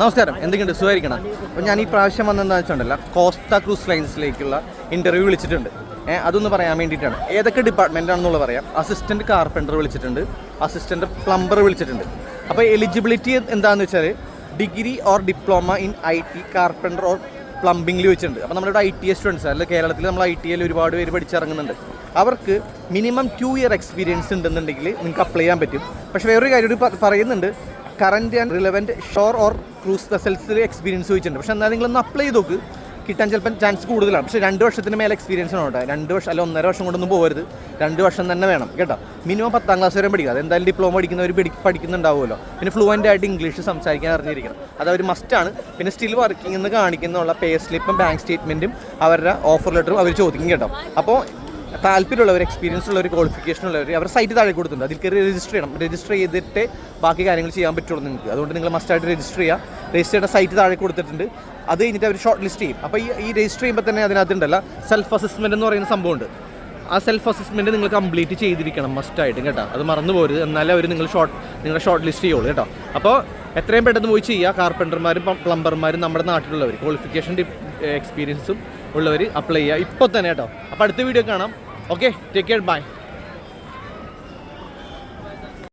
നമസ്കാരം. എന്തൊക്കെയുണ്ട്? സുഖമായിരിക്കണം? അപ്പോൾ ഞാൻ ഈ പ്രാവശ്യം വന്നതെന്ന് വെച്ചിട്ടുണ്ടല്ലോ കോസ്റ്റ ക്രൂസ് ലൈൻസിലേക്കുള്ള ഇന്റർവ്യൂ വിളിച്ചിട്ടുണ്ട്. ഏഹ് അതൊന്ന് പറയാൻ വേണ്ടിയിട്ടാണ്. ഏതൊക്കെ ഡിപ്പാർട്ട്മെന്റ് ആണെന്നുള്ള പറയാം. അസിസ്റ്റന്റ് കാർപ്പന്റർ വിളിച്ചിട്ടുണ്ട്. അസിസ്റ്റന്റ് പ്ലംബർ വിളിച്ചിട്ടുണ്ട്. അപ്പോൾ എലിജിബിലിറ്റി എന്താണെന്ന് വെച്ചാൽ degree or diploma in I T carpenter or പ്ലംബിങ്ങിൽ വെച്ചിട്ടുണ്ട്. അപ്പോൾ നമ്മളിവിടെ ഐ ടി എ സ്റ്റുഡൻസ് അല്ലെങ്കിൽ കേരളത്തിൽ നമ്മൾ ഐ ടി എയിൽ ഒരുപാട് പേര് പഠിച്ചിറങ്ങുന്നുണ്ട്. അവർക്ക് മിനിമം ടു ഇയർ എക്സ്പീരിയൻസ് ഉണ്ടെന്നുണ്ടെങ്കിൽ നിങ്ങൾക്ക് അപ്ലൈ ചെയ്യാൻ പറ്റും. പക്ഷേ വേറൊരു കാര്യം പറയുന്നുണ്ട്. Current and relevant shore or cruise വെസൽസിൽ experience ചോദിച്ചിട്ടുണ്ട്. പക്ഷേ എന്നാൽ നിങ്ങളൊന്ന് അപ്ലൈ ചെയ്ത് നോക്ക്. കിട്ടാൻ ചിലപ്പം ചാൻസ് കൂടുതലാണ്. പക്ഷേ രണ്ട് വർഷത്തിന് മേലെ എക്സ്പീരിയൻസ് ആണ് കേട്ടോ. രണ്ട് വർഷം അല്ല ഒന്നര വർഷം കൊണ്ടൊന്നും പോകരുത് രണ്ട് വർഷം തന്നെ വേണം കേട്ടോ. മിനിമം പത്താം ക്ലാസ് വരെ പഠിക്കുക. അതെന്തായാലും ഡിപ്ലോമ പഠിക്കുന്നവർ പഠി പഠിക്കുന്നുണ്ടാവുമല്ലോ. പിന്നെ ഫ്ലുവന്റ് ആയിട്ട് ഇംഗ്ലീഷ് സംസാരിക്കാൻ അറിഞ്ഞിരിക്കണം. അത് അവർ മസ്റ്റാണ് പിന്നെ സ്റ്റിൽ വർക്കിംഗ് എന്ന് കാണിക്കുന്നുള്ള പേ സ്ലിപ്പും ബാങ്ക് സ്റ്റേറ്റ്മെന്റും അവരുടെ ഓഫർ ലെറ്ററും അവർ ചോദിക്കും കേട്ടോ. അപ്പോൾ താല്പര്യമുള്ളവർ എക്സ്പീരിയൻസ് ഉള്ളവർ ക്വാളിഫിക്കേഷൻ ഉള്ളവർ അവർ സൈറ്റ് താഴെ കൊടുത്തിട്ടുണ്ട്. അതിൽ കയറി രജിസ്റ്റർ ചെയ്യണം. രജിസ്റ്റർ ചെയ്തിട്ട് ബാക്കി കാര്യങ്ങൾ ചെയ്യാൻ പറ്റുള്ളൂ നിങ്ങൾക്ക്. അതുകൊണ്ട് നിങ്ങൾ മസ്റ്റ് ആയിട്ട് രജിസ്റ്റർ ചെയ്യുക. രജിസ്റ്റർ ചെയ്യേണ്ട സൈറ്റ് താഴെ കൊടുത്തിട്ടുണ്ട്. അത് കഴിഞ്ഞിട്ട് അവർ ഷോർട്ട് ലിസ്റ്റ് ചെയ്യും. അപ്പോൾ ഈ രജിസ്റ്റർ ചെയ്യുമ്പോൾ തന്നെ അതിനകത്തുണ്ടല്ല സെൽഫ് അസസ്മെന്റ് എന്ന് പറയുന്ന സംഭവമുണ്ട്. ആ സെൽഫ് അസസ്മെന്റ് നിങ്ങൾ കംപ്ലീറ്റ് ചെയ്തിരിക്കണം മസ്റ്റായിട്ടും കേട്ടോ. അത് മറന്നു പോരുത്. എന്നാലേ അവർ നിങ്ങൾ ഷോർട്ട് നിങ്ങളുടെ ഷോർട്ട് ലിസ്റ്റ് ചെയ്യുള്ളൂ കേട്ടോ. അപ്പോൾ എത്രയും പെട്ടെന്ന് പോയി ചെയ്യുക. കാർപ്പന്റർമാരും പ്ലംബർമാരും നമ്മുടെ നാട്ടിലുള്ളവർ ക്വാളിഫിക്കേഷൻ എക്സ്പീരിയൻസും ഉള്ളവർ അപ്ലൈ ചെയ്യുക. ഇപ്പോൾ തന്നെ കേട്ടോ. അപ്പോൾ അടുത്ത വീഡിയോ കാണാം. Okay take care bye